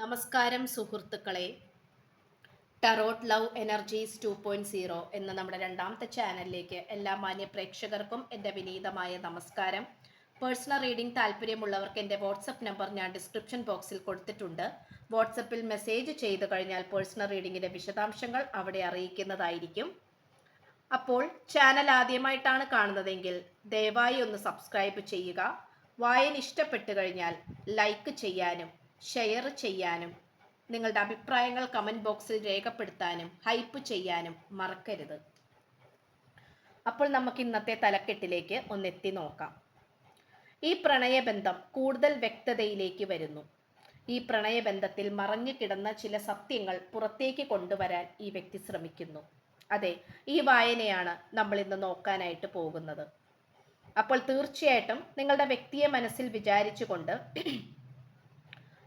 നമസ്കാരം സുഹൃത്തുക്കളെ. Tarot love energies two point zero എന്ന നമ്മുടെ രണ്ടാമത്തെ ചാനലിലേക്ക് എല്ലാ മാന്യ പ്രേക്ഷകർക്കും എന്റെ വിനീതമായ നമസ്കാരം. പേഴ്സണൽ റീഡിംഗ് താല്പര്യമുള്ളവർക്ക് എന്റെ വാട്സപ്പ് നമ്പർ ഞാൻ ഡിസ്ക്രിപ്ഷൻ ബോക്സിൽ കൊടുത്തിട്ടുണ്ട്. വാട്സപ്പിൽ മെസ്സേജ് ചെയ്തു കഴിഞ്ഞാൽ പേഴ്സണൽ റീഡിങ്ങിന്റെ വിശദാംശങ്ങൾ അവിടെ അറിയിക്കുന്നതായിരിക്കും. അപ്പോൾ ചാനൽ ആദ്യമായിട്ടാണ് കാണുന്നതെങ്കിൽ ദയവായി ഒന്ന് സബ്സ്ക്രൈബ് ചെയ്യുക. വായന ഇഷ്ടപ്പെട്ടു കഴിഞ്ഞാൽ ലൈക്ക് ചെയ്യാനും ഷെയർ ചെയ്യാനും നിങ്ങളുടെ അഭിപ്രായങ്ങൾ കമന്റ് ബോക്സിൽ രേഖപ്പെടുത്താനും ഹൈപ്പ് ചെയ്യാനും മറക്കരുത്. അപ്പോൾ നമുക്ക് ഇന്നത്തെ തലക്കെട്ടിലേക്ക് ഒന്നെത്തി നോക്കാം. ഈ പ്രണയബന്ധം കൂടുതൽ വ്യക്തതയിലേക്ക് വരുന്നു. ഈ പ്രണയബന്ധത്തിൽ മറഞ്ഞു കിടന്ന ചില സത്യങ്ങൾ പുറത്തേക്ക് കൊണ്ടുവരാൻ ഈ വ്യക്തി ശ്രമിക്കുന്നു. അതെ ഈ വായനയാണ് നമ്മൾ ഇന്ന് നോക്കാനായിട്ട് പോകുന്നത്. അപ്പോൾ തീർച്ചയായിട്ടും നിങ്ങളുടെ വ്യക്തിയെ മനസ്സിൽ വിചാരിച്ചുകൊണ്ട്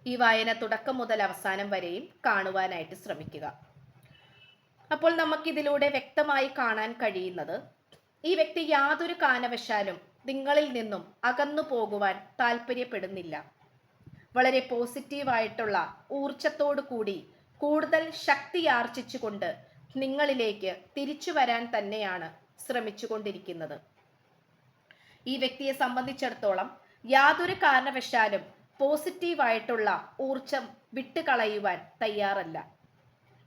ഈ വായന തുടക്കം മുതൽ അവസാനം വരെയും കാണുവാനായിട്ട് ശ്രമിക്കുക. അപ്പോൾ നമുക്കിതിലൂടെ വ്യക്തമായി കാണാൻ കഴിയുന്നത് ഈ വ്യക്തി യാതൊരു കാരണവശാലും നിങ്ങളിൽ നിന്നും അകന്നു പോകുവാൻ താല്പര്യപ്പെടുന്നില്ല. വളരെ പോസിറ്റീവായിട്ടുള്ള ഊർജത്തോടു കൂടി കൂടുതൽ ശക്തി ആർജിച്ചുകൊണ്ട് നിങ്ങളിലേക്ക് തിരിച്ചു വരാൻ തന്നെയാണ് ശ്രമിച്ചുകൊണ്ടിരിക്കുന്നത്. ഈ വ്യക്തിയെ സംബന്ധിച്ചിടത്തോളം യാതൊരു കാരണവശാലും പോസിറ്റീവായിട്ടുള്ള ഊർജം വിട്ടുകളയുവാൻ തയ്യാറല്ല.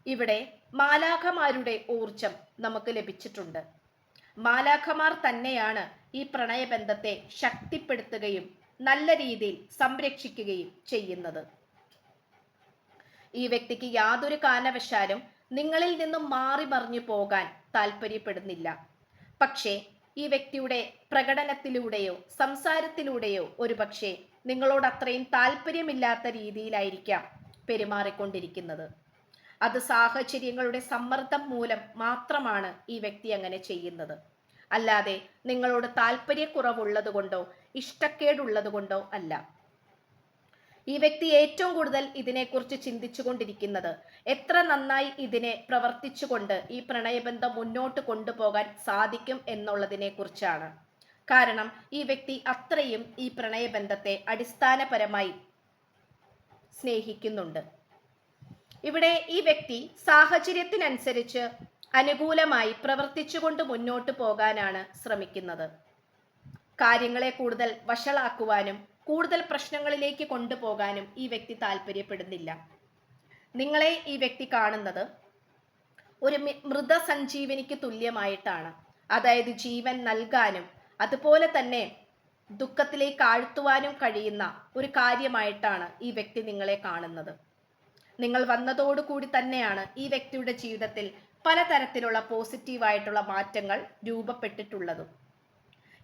ഇവിടെ മാലാഖമാരുടെ ഊർജം നമുക്ക് ലഭിച്ചിട്ടുണ്ട്. മാലാഖമാർ തന്നെയാണ് ഈ പ്രണയബന്ധത്തെ ശക്തിപ്പെടുത്തുകയും നല്ല രീതിയിൽ സംരക്ഷിക്കുകയും ചെയ്യുന്നത്. ഈ വ്യക്തിക്ക് യാതൊരു കാരണവശാലും നിങ്ങളിൽ നിന്നും മാറി മറിഞ്ഞു പോകാൻ താല്പര്യപ്പെടുന്നില്ല പക്ഷേ ഈ വ്യക്തിയുടെ പ്രകടനത്തിലൂടെയോ സംസാരത്തിലൂടെയോ ഒരുപക്ഷെ നിങ്ങളോട് അത്രയും താല്പര്യമില്ലാത്ത രീതിയിലായിരിക്കാം പെരുമാറിക്കൊണ്ടിരിക്കുന്നത്. അത് സാഹചര്യങ്ങളുടെ സമ്മർദ്ദം മൂലം മാത്രമാണ് ഈ വ്യക്തി അങ്ങനെ ചെയ്യുന്നത്. അല്ലാതെ നിങ്ങളോട് താല്പര്യക്കുറവുള്ളത് കൊണ്ടോ ഇഷ്ടക്കേടുള്ളത് കൊണ്ടോ അല്ല. ഈ വ്യക്തി ഏറ്റവും കൂടുതൽ ഇതിനെക്കുറിച്ച് ചിന്തിച്ചു കൊണ്ടിരിക്കുന്നത് എത്ര നന്നായി ഇതിനെ പ്രവർത്തിച്ചുകൊണ്ട് ഈ പ്രണയബന്ധം മുന്നോട്ട് കൊണ്ടുപോകാൻ സാധിക്കും എന്നുള്ളതിനെ കുറിച്ചാണ് കാരണം ഈ വ്യക്തി അത്രയും ഈ പ്രണയബന്ധത്തെ അടിസ്ഥാനപരമായി സ്നേഹിക്കുന്നുണ്ട്. ഇവിടെ ഈ വ്യക്തി സാഹചര്യത്തിനനുസരിച്ച് അനുകൂലമായി പ്രവർത്തിച്ചുകൊണ്ട് മുന്നോട്ട് പോകാനാണ് ശ്രമിക്കുന്നത്. കാര്യങ്ങളെ കൂടുതൽ വഷളാക്കുവാനും കൂടുതൽ പ്രശ്നങ്ങളിലേക്ക് കൊണ്ടുപോകാനും ഈ വ്യക്തി താല്പര്യപ്പെടുന്നില്ല. നിങ്ങളെ ഈ വ്യക്തി കാണുന്നത് ഒരു മൃതസഞ്ജീവനിക്ക് തുല്യമായിട്ടാണ്. അതായത് ജീവൻ നൽകാനും അതുപോലെ തന്നെ ദുഃഖത്തിലേക്ക് ആഴ്ത്തുവാനും കഴിയുന്ന ഒരു കാര്യമായിട്ടാണ് ഈ വ്യക്തി നിങ്ങളെ കാണുന്നത്. നിങ്ങൾ വന്നതോടുകൂടി തന്നെയാണ് ഈ വ്യക്തിയുടെ ജീവിതത്തിൽ പലതരത്തിലുള്ള പോസിറ്റീവായിട്ടുള്ള മാറ്റങ്ങൾ രൂപപ്പെട്ടിട്ടുള്ളതും.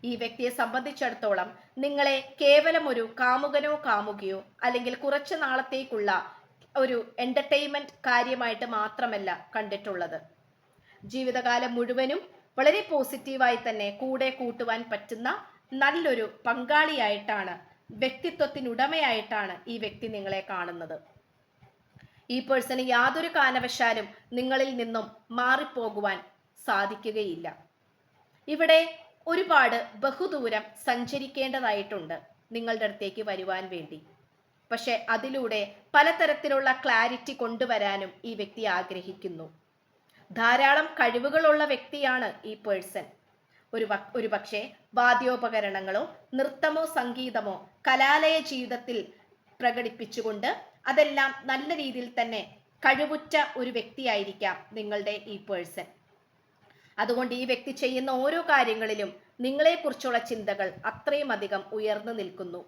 ഈ വ്യക്തിയെ സംബന്ധിച്ചിടത്തോളം നിങ്ങളെ കേവലം ഒരു കാമുകനോ കാമുകയോ അല്ലെങ്കിൽ കുറച്ചു നാളത്തേക്കുള്ള ഒരു എന്റർടൈൻമെന്റ് കാര്യമായിട്ട് മാത്രമല്ല കണ്ടിട്ടുള്ളത്. ജീവിതകാലം മുഴുവനും വളരെ പോസിറ്റീവായി തന്നെ കൂടെ കൂട്ടുവാൻ പറ്റുന്ന നല്ലൊരു പങ്കാളിയായിട്ടാണ് വ്യക്തിത്വത്തിനുടമയായിട്ടാണ് ഈ വ്യക്തി നിങ്ങളെ കാണുന്നത്. ഈ പേഴ്സണ് യാതൊരു കാരണവശാലും നിങ്ങളിൽ നിന്നും മാറിപ്പോകുവാൻ സാധിക്കുകയില്ല. ഇവിടെ ഒരുപാട് ബഹുദൂരം സഞ്ചരിക്കേണ്ടതായിട്ടുണ്ട് നിങ്ങളുടെ അടുത്തേക്ക് വരുവാൻ വേണ്ടി. പക്ഷെ അതിലൂടെ പലതരത്തിലുള്ള ക്ലാരിറ്റി കൊണ്ടുവരാനും ഈ വ്യക്തി ആഗ്രഹിക്കുന്നു. ധാരാളം കഴിവുകളുള്ള വ്യക്തിയാണ് ഈ പേഴ്സൺ. ഒരു ഒരു പക്ഷേ വാദ്യോപകരണങ്ങളോ നൃത്തമോ സംഗീതമോ കലാലയ ജീവിതത്തിൽ പ്രകടിപ്പിച്ചുകൊണ്ട് അതെല്ലാം നല്ല രീതിയിൽ തന്നെ കഴിവുറ്റ ഒരു വ്യക്തിയായിരിക്കാം നിങ്ങളുടെ ഈ പേഴ്സൺ. അതുകൊണ്ട് ഈ വ്യക്തി ചെയ്യുന്ന ഓരോ കാര്യങ്ങളിലും നിങ്ങളെക്കുറിച്ചുള്ള ചിന്തകൾ അത്രയും അധികം ഉയർന്നു നിൽക്കുന്നു.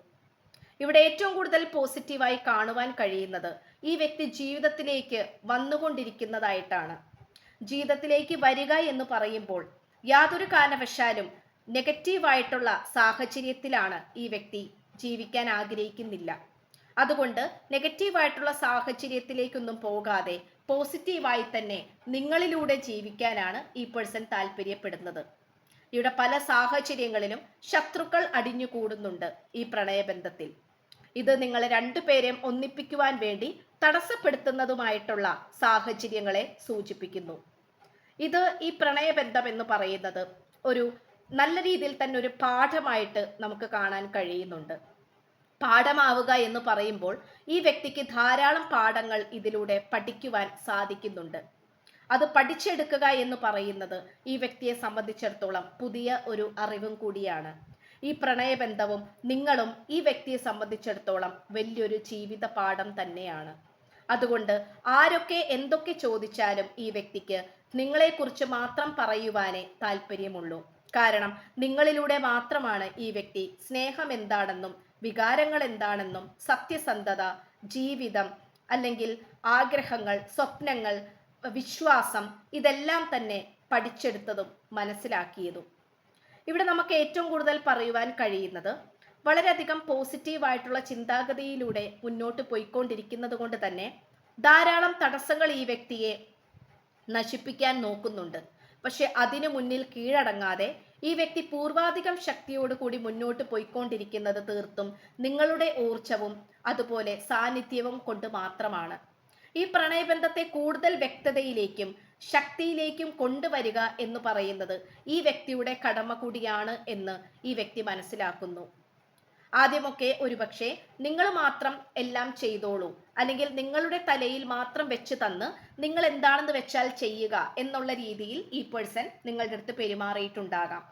ഇവിടെ ഏറ്റവും കൂടുതൽ പോസിറ്റീവായി കാണുവാൻ കഴിയുന്നത് ഈ വ്യക്തി ജീവിതത്തിലേക്ക് വന്നുകൊണ്ടിരിക്കുന്നതായിട്ടാണ്. ജീവിതത്തിലേക്ക് വരിക എന്ന് പറയുമ്പോൾ യാതൊരു കാരണവശാലും നെഗറ്റീവായിട്ടുള്ള സാഹചര്യത്തിലാണ് ഈ വ്യക്തി ജീവിക്കാൻ ആഗ്രഹിക്കുന്നില്ല. അതുകൊണ്ട് നെഗറ്റീവായിട്ടുള്ള സാഹചര്യത്തിലേക്കൊന്നും പോകാതെ പോസിറ്റീവായി തന്നെ നിങ്ങളിലൂടെ ജീവിക്കാനാണ് ഈ പേഴ്സൺ താല്പര്യപ്പെടുന്നത്. ഇവിടെ പല സാഹചര്യങ്ങളിലും ശത്രുക്കൾ അടിഞ്ഞുകൂടുന്നുണ്ട് ഈ പ്രണയബന്ധത്തിൽ. ഇത് നിങ്ങളെ രണ്ടുപേരെയും ഒന്നിപ്പിക്കുവാൻ വേണ്ടി തടസ്സപ്പെടുത്തുന്നതുമായിട്ടുള്ള സാഹചര്യങ്ങളെ സൂചിപ്പിക്കുന്നു. ഇത് ഈ പ്രണയബന്ധം എന്ന് പറയുന്നത് ഒരു നല്ല രീതിയിൽ തന്നെ ഒരു പാഠമായിട്ട് നമുക്ക് കാണാൻ കഴിയുന്നുണ്ട്. പാഠമാവുക എന്ന് പറയുമ്പോൾ ഈ വ്യക്തിക്ക് ധാരാളം പാഠങ്ങൾ ഇതിലൂടെ പഠിക്കുവാൻ സാധിക്കുന്നുണ്ട്. അത് പഠിച്ചെടുക്കുക എന്ന് പറയുന്നത് ഈ വ്യക്തിയെ സംബന്ധിച്ചിടത്തോളം പുതിയ ഒരു അറിവും കൂടിയാണ്. ഈ പ്രണയബന്ധവും നിങ്ങളും ഈ വ്യക്തിയെ സംബന്ധിച്ചിടത്തോളം വലിയൊരു ജീവിത പാഠം തന്നെയാണ്. അതുകൊണ്ട് ആരൊക്കെ എന്തൊക്കെ ചോദിച്ചാലും ഈ വ്യക്തിക്ക് നിങ്ങളെക്കുറിച്ച് മാത്രം പറയുവാനേ താല്പര്യമുള്ളൂ കാരണം നിങ്ങളിലൂടെ മാത്രമാണ് ഈ വ്യക്തി സ്നേഹം എന്താണെന്നും വികാരങ്ങൾ എന്താണെന്നും സത്യസന്ധത ജീവിതം അല്ലെങ്കിൽ ആഗ്രഹങ്ങൾ സ്വപ്നങ്ങൾ വിശ്വാസം ഇതെല്ലാം തന്നെ പഠിച്ചെടുത്തതും മനസ്സിലാക്കിയതും. ഇവിടെ നമുക്ക് ഏറ്റവും കൂടുതൽ പറയുവാൻ കഴിയുന്നത് വളരെയധികം പോസിറ്റീവായിട്ടുള്ള ചിന്താഗതിയിലൂടെ മുന്നോട്ട് പോയിക്കൊണ്ടിരിക്കുന്നത് കൊണ്ട് തന്നെ ധാരാളം തടസ്സങ്ങൾ ഈ വ്യക്തിയെ നശിപ്പിക്കാൻ നോക്കുന്നുണ്ട്. പക്ഷെ അതിനു മുന്നിൽ കീഴടങ്ങാതെ ഈ വ്യക്തി പൂർവാധികം ശക്തിയോട് കൂടി മുന്നോട്ട് പോയിക്കൊണ്ടിരിക്കുന്നത് തീർത്തും നിങ്ങളുടെ ഊർജവും അതുപോലെ സാന്നിധ്യവും കൊണ്ട് മാത്രമാണ്. ഈ പ്രണയബന്ധത്തെ കൂടുതൽ വ്യക്തതയിലേക്കും ശക്തിയിലേക്കും കൊണ്ടുവരിക എന്ന് പറയുന്നത് ഈ വ്യക്തിയുടെ കടമ കൂടിയാണ് എന്ന് ഈ വ്യക്തി മനസ്സിലാക്കുന്നു. ആദ്യമൊക്കെ ഒരുപക്ഷെ നിങ്ങൾ മാത്രം എല്ലാം ചെയ്തോളൂ. അല്ലെങ്കിൽ നിങ്ങളുടെ തലയിൽ മാത്രം വെച്ച് തന്ന് നിങ്ങൾ എന്താണെന്ന് വെച്ചാൽ ചെയ്യുക എന്നുള്ള രീതിയിൽ ഈ പേഴ്സൺ നിങ്ങളുടെ അടുത്ത് പെരുമാറിയിട്ടുണ്ടാകാം.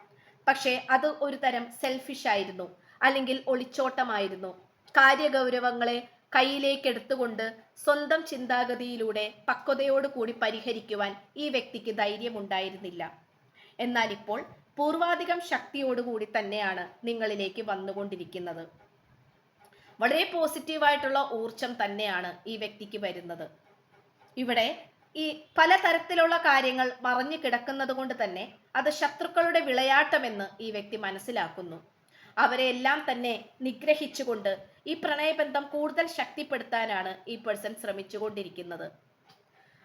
പക്ഷേ അത് ഒരു തരം സെൽഫിഷ് ആയിരുന്നു. അല്ലെങ്കിൽ ഒളിച്ചോട്ടമായിരുന്നു. കാര്യഗൗരവങ്ങളെ കയ്യിലേക്ക് എടുത്തുകൊണ്ട് സ്വന്തം ചിന്താഗതിയിലൂടെ പക്വതയോടുകൂടി പരിഹരിക്കുവാൻ ഈ വ്യക്തിക്ക് ധൈര്യമുണ്ടായിരുന്നില്ല. എന്നാൽ ഇപ്പോൾ പൂർവാധികം ശക്തിയോടുകൂടി തന്നെയാണ് നിങ്ങളിലേക്ക് വന്നുകൊണ്ടിരിക്കുന്നത്. വളരെ പോസിറ്റീവായിട്ടുള്ള ഊർജം തന്നെയാണ് ഈ വ്യക്തിക്ക് വരുന്നത്. ഇവിടെ ഈ പലതരത്തിലുള്ള കാര്യങ്ങൾ മറഞ്ഞു കിടക്കുന്നത് കൊണ്ട് തന്നെ അത് ശത്രുക്കളുടെ വിളയാട്ടമെന്ന് ഈ വ്യക്തി മനസ്സിലാക്കുന്നു. അവരെ എല്ലാം തന്നെ നിഗ്രഹിച്ചുകൊണ്ട് ഈ പ്രണയബന്ധം കൂടുതൽ ശക്തിപ്പെടുത്താനാണ് ഈ പേഴ്സൺ ശ്രമിച്ചുകൊണ്ടിരിക്കുന്നത്.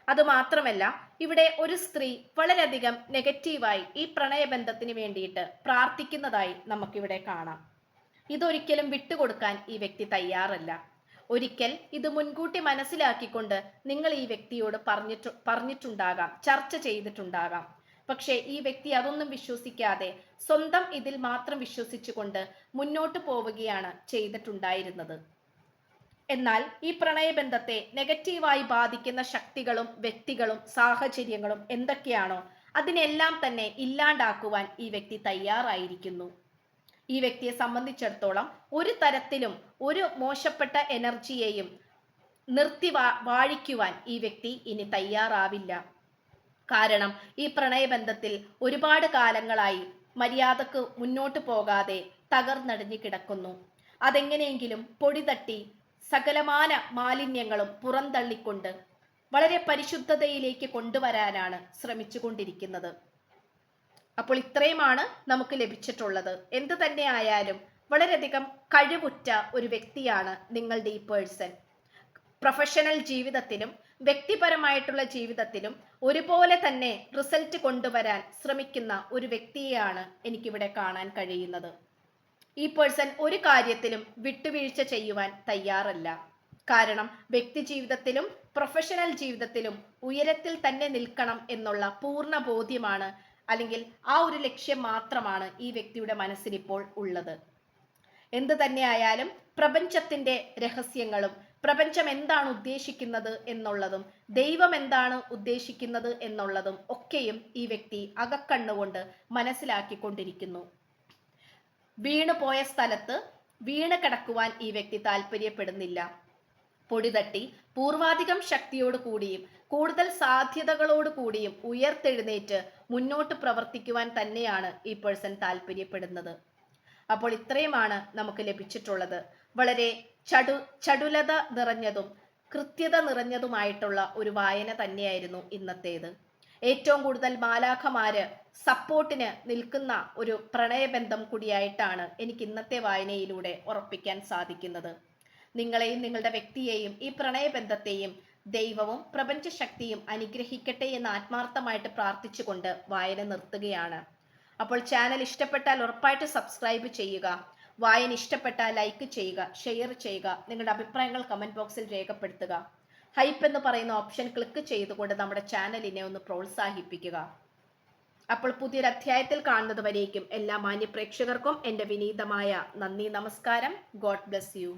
അതുമാത്രമല്ല ഇവിടെ ഒരു സ്ത്രീ വളരെയധികം നെഗറ്റീവായി ഈ പ്രണയബന്ധത്തിന് വേണ്ടിയിട്ട് പ്രാർത്ഥിക്കുന്നതായി നമുക്കിവിടെ കാണാം. ഇതൊരിക്കലും വിട്ടുകൊടുക്കാൻ ഈ വ്യക്തി തയ്യാറല്ല. ഒരിക്കൽ ഇത് മുൻകൂട്ടി മനസ്സിലാക്കിക്കൊണ്ട് നിങ്ങൾ ഈ വ്യക്തിയോട് പറഞ്ഞിട്ടു പറഞ്ഞിട്ടുണ്ടാകാം ചർച്ച ചെയ്തിട്ടുണ്ടാകാം. പക്ഷേ ഈ വ്യക്തി അതൊന്നും വിശ്വസിക്കാതെ സ്വന്തം ഇതിൽ മാത്രം വിശ്വസിച്ചുകൊണ്ട് മുന്നോട്ട് പോവുകയാണ് ചെയ്തിട്ടുണ്ടായിരുന്നത്. എന്നാൽ ഈ പ്രണയബന്ധത്തെ നെഗറ്റീവായി ബാധിക്കുന്ന ശക്തികളും വ്യക്തികളും സാഹചര്യങ്ങളും എന്തൊക്കെയാണോ അതിനെല്ലാം തന്നെ ഇല്ലാണ്ടാക്കുവാൻ ഈ വ്യക്തി തയ്യാറായിരിക്കുന്നു. ഈ വ്യക്തിയെ സംബന്ധിച്ചിടത്തോളം ഒരു തരത്തിലും ഒരു മോശപ്പെട്ട എനർജിയെയും നിർത്തി വാഴിക്കുവാൻ ഈ വ്യക്തി ഇനി തയ്യാറാവില്ല. കാരണം ഈ പ്രണയബന്ധത്തിൽ ഒരുപാട് കാലങ്ങളായി മര്യാദയ്ക്ക് മുന്നോട്ട് പോകാതെ തകർന്നടിഞ്ഞു കിടക്കുന്നു. അതെങ്ങനെയെങ്കിലും പൊടി തട്ടി സകലമാന മാലിന്യങ്ങളും പുറന്തള്ളിക്കൊണ്ട് വളരെ പരിശുദ്ധതയിലേക്ക് കൊണ്ടുവരാനാണ് ശ്രമിച്ചുകൊണ്ടിരിക്കുന്നത്. അപ്പോൾ ഇത്രയുമാണ് നമുക്ക് ലഭിച്ചിട്ടുള്ളത്. എന്ത് തന്നെ ആയാലും വളരെയധികം കഴിവുറ്റ ഒരു വ്യക്തിയാണ് നിങ്ങളുടെ ഈ പേഴ്സൺ. പ്രൊഫഷണൽ ജീവിതത്തിലും വ്യക്തിപരമായിട്ടുള്ള ജീവിതത്തിലും ഒരുപോലെ തന്നെ റിസൾട്ട് കൊണ്ടുവരാൻ ശ്രമിക്കുന്ന ഒരു വ്യക്തിയെയാണ് എനിക്കിവിടെ കാണാൻ കഴിയുന്നത്. ഈ പേഴ്സൺ ഒരു കാര്യത്തിലും വിട്ടുവീഴ്ച ചെയ്യുവാൻ തയ്യാറല്ല. കാരണം വ്യക്തി ജീവിതത്തിലും പ്രൊഫഷണൽ ജീവിതത്തിലും ഉയരത്തിൽ തന്നെ നിൽക്കണം എന്നുള്ള പൂർണ ബോധ്യമാണ് അല്ലെങ്കിൽ ആ ഒരു ലക്ഷ്യം മാത്രമാണ് ഈ വ്യക്തിയുടെ മനസ്സിൽ ഇപ്പോൾ ഉള്ളത്. എന്ത് തന്നെയായാലും പ്രപഞ്ചത്തിന്റെ രഹസ്യങ്ങളും പ്രപഞ്ചം എന്താണ് ഉദ്ദേശിക്കുന്നത് എന്നുള്ളതും ദൈവം എന്താണ് ഉദ്ദേശിക്കുന്നത് എന്നുള്ളതും ഒക്കെയും ഈ വ്യക്തി അകക്കണ്ണുകൊണ്ട് മനസ്സിലാക്കിക്കൊണ്ടിരിക്കുന്നു. വീണു പോയ സ്ഥലത്ത് വീണ് കിടക്കുവാൻ ഈ വ്യക്തി താല്പര്യപ്പെടുന്നില്ല പൊടിതട്ടി പൂർവാധികം ശക്തിയോട് കൂടിയും കൂടുതൽ സാധ്യതകളോട് കൂടിയും ഉയർത്തെഴുന്നേറ്റ് മുന്നോട്ട് പ്രവർത്തിക്കുവാൻ തന്നെയാണ് ഈ പേഴ്സൺ താല്പര്യപ്പെടുന്നത് അപ്പോൾ ഇത്രയുമാണ് നമുക്ക് ലഭിച്ചിട്ടുള്ളത്. വളരെ ചടു ചടുലത നിറഞ്ഞതും കൃത്യത നിറഞ്ഞതുമായിട്ടുള്ള ഒരു വായന തന്നെയായിരുന്നു ഇന്നത്തേത്. ഏറ്റവും കൂടുതൽ മാലാഖമാര് സപ്പോർട്ടിന് നിൽക്കുന്ന ഒരു പ്രണയബന്ധം കൂടിയായിട്ടാണ് എനിക്ക് ഇന്നത്തെ വായനയിലൂടെ ഉറപ്പിക്കാൻ സാധിക്കുന്നത്. നിങ്ങളെയും നിങ്ങളുടെ വ്യക്തിയെയും ഈ പ്രണയബന്ധത്തെയും ദൈവവും പ്രപഞ്ചശക്തിയും അനുഗ്രഹിക്കട്ടെ എന്ന് ആത്മാർത്ഥമായിട്ട് പ്രാർത്ഥിച്ചുകൊണ്ട് വായന നിർത്തുകയാണ്. അപ്പോൾ ചാനൽ ഇഷ്ടപ്പെട്ടാൽ ഉറപ്പായിട്ട് സബ്സ്ക്രൈബ് ചെയ്യുക വായന ഇഷ്ടപ്പെട്ടാൽ ലൈക്ക് ചെയ്യുക ഷെയർ ചെയ്യുക നിങ്ങളുടെ അഭിപ്രായങ്ങൾ കമന്റ് ബോക്സിൽ രേഖപ്പെടുത്തുക. ഹൈപ്പ് എന്ന് പറയുന്ന ഓപ്ഷൻ ക്ലിക്ക് ചെയ്തുകൊണ്ട് നമ്മുടെ ചാനലിനെ ഒന്ന് പ്രോത്സാഹിപ്പിക്കുക. അപ്പോൾ പുതിയൊരു അധ്യായത്തിൽ കാണുന്നത് വരേക്കും എല്ലാ മാന്യ പ്രേക്ഷകർക്കും എന്റെ വിനീതമായ നന്ദി നമസ്കാരം. God bless you